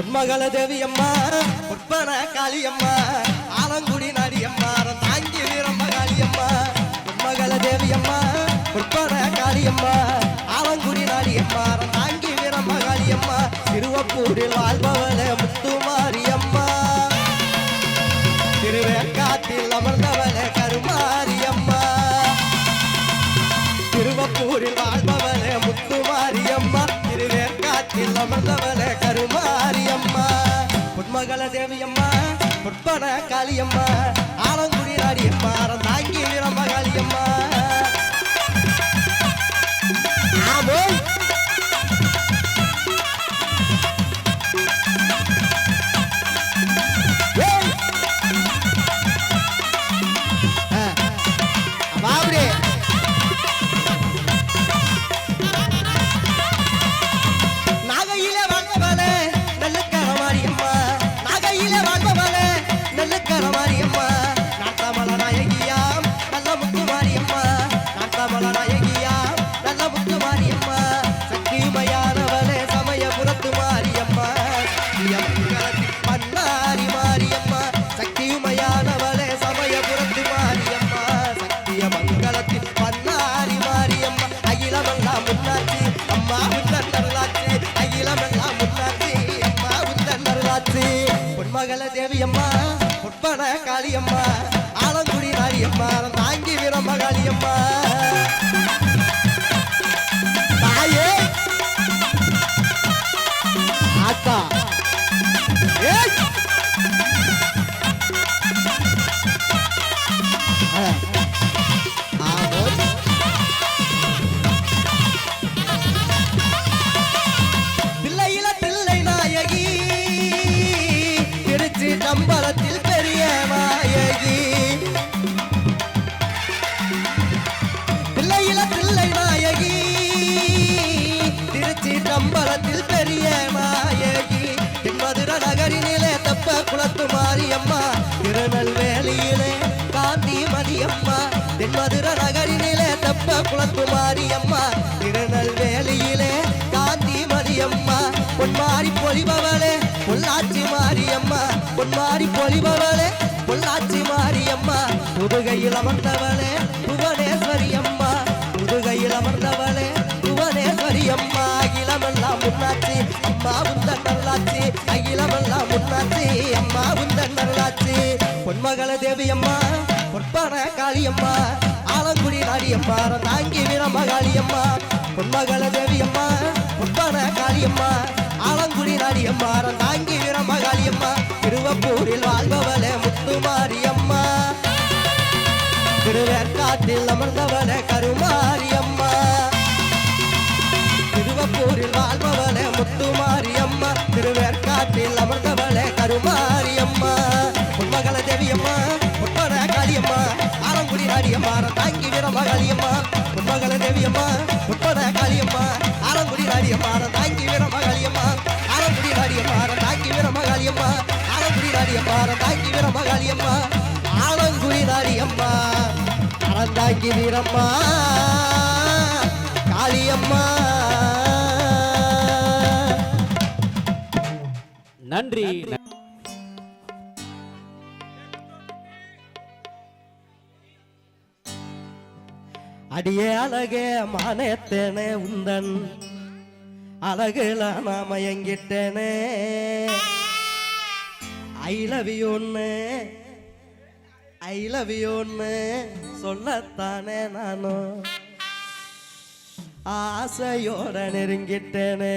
பொன்மகள தேவி தேவியம்மா பொற்பன காளியம்மா ஆலங்குடி நாடியம்மா தாங்கி வீரம்ம காளியம்மா. பொன்மகள தேவி தேவியம்மா பொற்பன காளியம்மா ஆலங்குடி நாடியம்மா தாங்கி வீரம்ம காளியம்மா. திருவப்பூரில் வாழ்பவளே முத்து திருவேற்காட்டில் அமர்ந்தவளே கருமாரியம்மா பொன்மகள தேவியம்மா பொற்பன காளியம்மா. ஆலங்குடி நாடியம்மா தாங்கி வீரம்ம காளியம்மா ஆமோய் பொன்மகள தேவியம்மா உட்பட காளியம்மா ஆலங்குடி நாடியம்மா தாங்கி வீரம்ம காளியம்மா தாயே! ஆத்தா! ஏய்! மதுர நகரினிலே தப்ப குளத்து மாரியம்மா. திருநெல்வேலியிலே காந்தி மதியம்மா. பொன்மாரி பொலிபவளே பொள்ளாச்சி மாரியம்மா. பொன்மாரி பொலிபவளே பொள்ளாச்சி மாரியம்மா. முதுகையில் அமர்ந்தவளே புவனேஸ்வரி அம்மா முதுகையில் அமர்ந்தவளே புவனேஸ்வரி அம்மா அகிலமெல்லாம் முன்னாச்சி அம்மா உந்தன் நல்லாச்சி அகிலமெல்லாம் முன்னாச்சி அம்மா உந்தன் நல்லாச்சி பொன்மகள தேவி அம்மா பார தாங்கி வீரம்ம காளியம்மா பொன்மகள தேவியம்மா அம்மா காளியம்மா ஆலங்குடி நாடியம்மா தாங்கி வீரம்ம காளியம்மா திருவப்பூரில் வாழ்பவளே முத்துமாரியம்மா. திருவேற்காட்டில் அமர்ந்தவளே கருமாரியம்மா. திருவப்பூரில் வாழ்பவளே முத்துமாரியம்மா திருவேற்காட்டில் அமர்ந்தவளே கருமாரியம்மா. நாடியம்மா தாங்கி வீரம்மா காளியம்மா. உண்மகள தேவியம்மா உட்பட காளியம்மா. ஆலங்குடி நாடியம்மா தாங்கி வீரம்மா காளியம்மா. ஆலங்குடி நாடியம்மா தாங்கி வீரம்மா காளியம்மா. ஆலங்குடி நாடியம்மா தாங்கி வீரம்மா காளியம்மா. ஆலங்குடி நாடியம்மா அறந்தாங்கி வீரம்மா காளியம்மா. நன்றி. அடியே அழகே மானேத்தேனே உந்தன். அழகுல நான் மயங்கிட்டேனே ஐ லவ் யூன்னு ஐ லவ் யூன்னு சொல்லத்தானே நானும் ஆசையோட நெருங்கிட்டேனே.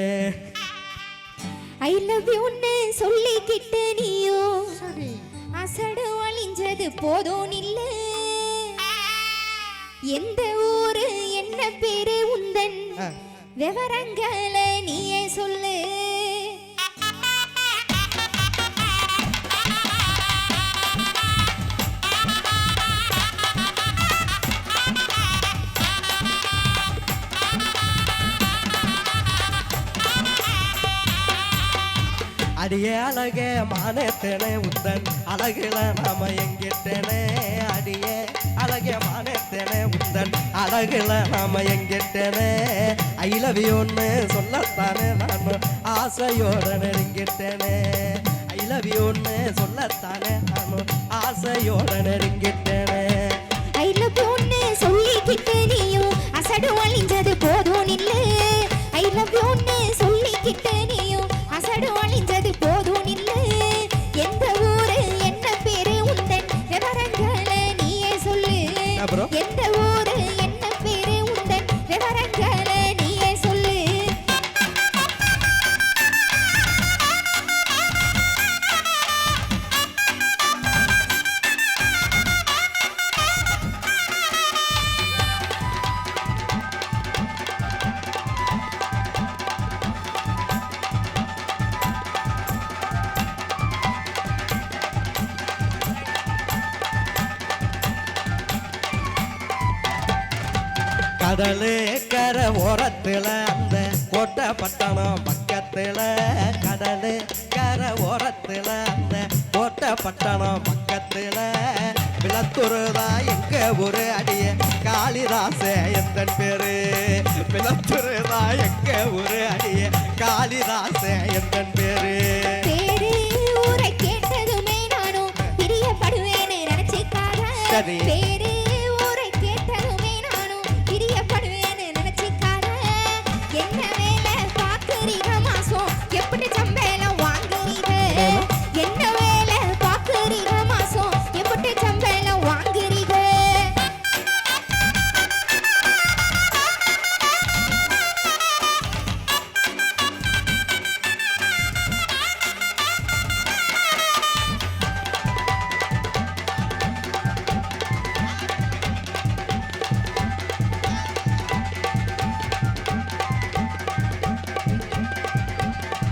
ஐ லவ் யூன்னு சொல்லிக்கிட்ட நீயோ. அசடு ஒளிஞ்சது போதும் நில்ல எந்த என்ன பேரு உந்தன். விவரங்களை நீயே சொல்லு அடி அடியே அழகே மானேத்தேனே உந்தன் அழகுல நாம எங்கிட்டேனே கேட்டனே உந்தன் அழகுல நாம எங்கிட்டனே. ஐ லவ் யூன்னு சொல்லத்தானே நான் ஆசையோட நெருங்கிட்டனே. ஐ லவ் யூன்னு சொல்லத்தானே நான் ஆசையோட நெருங்கிட்டனே. ஐ லவ் யூன்னு கடலு கரை ஓரத்துல அந்த கோட்டை பட்டணம் பக்கத்துல கடலு கரை ஓரத்துல அந்த கோட்டை பட்டணம் பக்கத்துல விளத்துருதா எங்க ஒரு அடிய? காளிதாச எந்த பேரு? விளத்துருதா எங்க ஒரு அடிய? காளிதாச எந்த பேரு? பேரு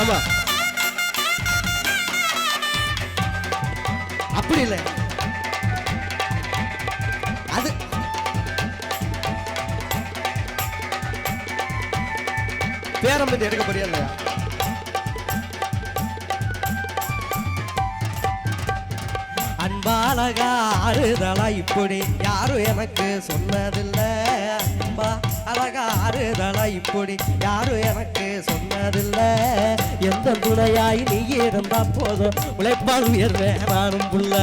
ஆமா அப்படி இல்லை. அது பேரம் பத்தி எடுக்க போறியா இல்லையா? அன்பாலகா ஆறுதலா இப்படி யாரும் எனக்கு சொன்னதில்லை. அன்பா அழகா ஆறுதலா இப்படி யாரும் எனக்கு சொன்னதில்லை. எந்த துணையாய் நீ இருந்தா போதும். உழைப்பால் உயர்வேன் நானும் புள்ள.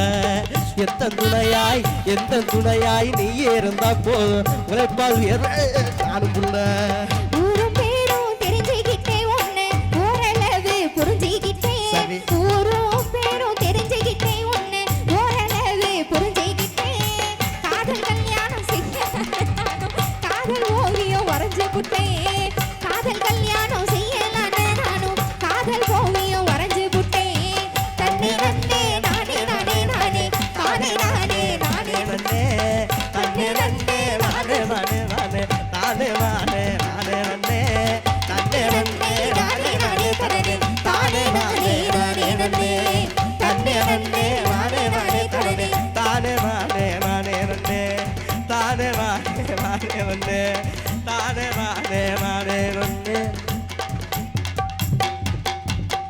எந்த துணையாய் எந்த துணையாய் நீ இருந்தா போதும். உழைப்பால் உயர்வேன் நானும் புள்ள. ஊரும் చెబుతే కాదల్ కళ్యాణ్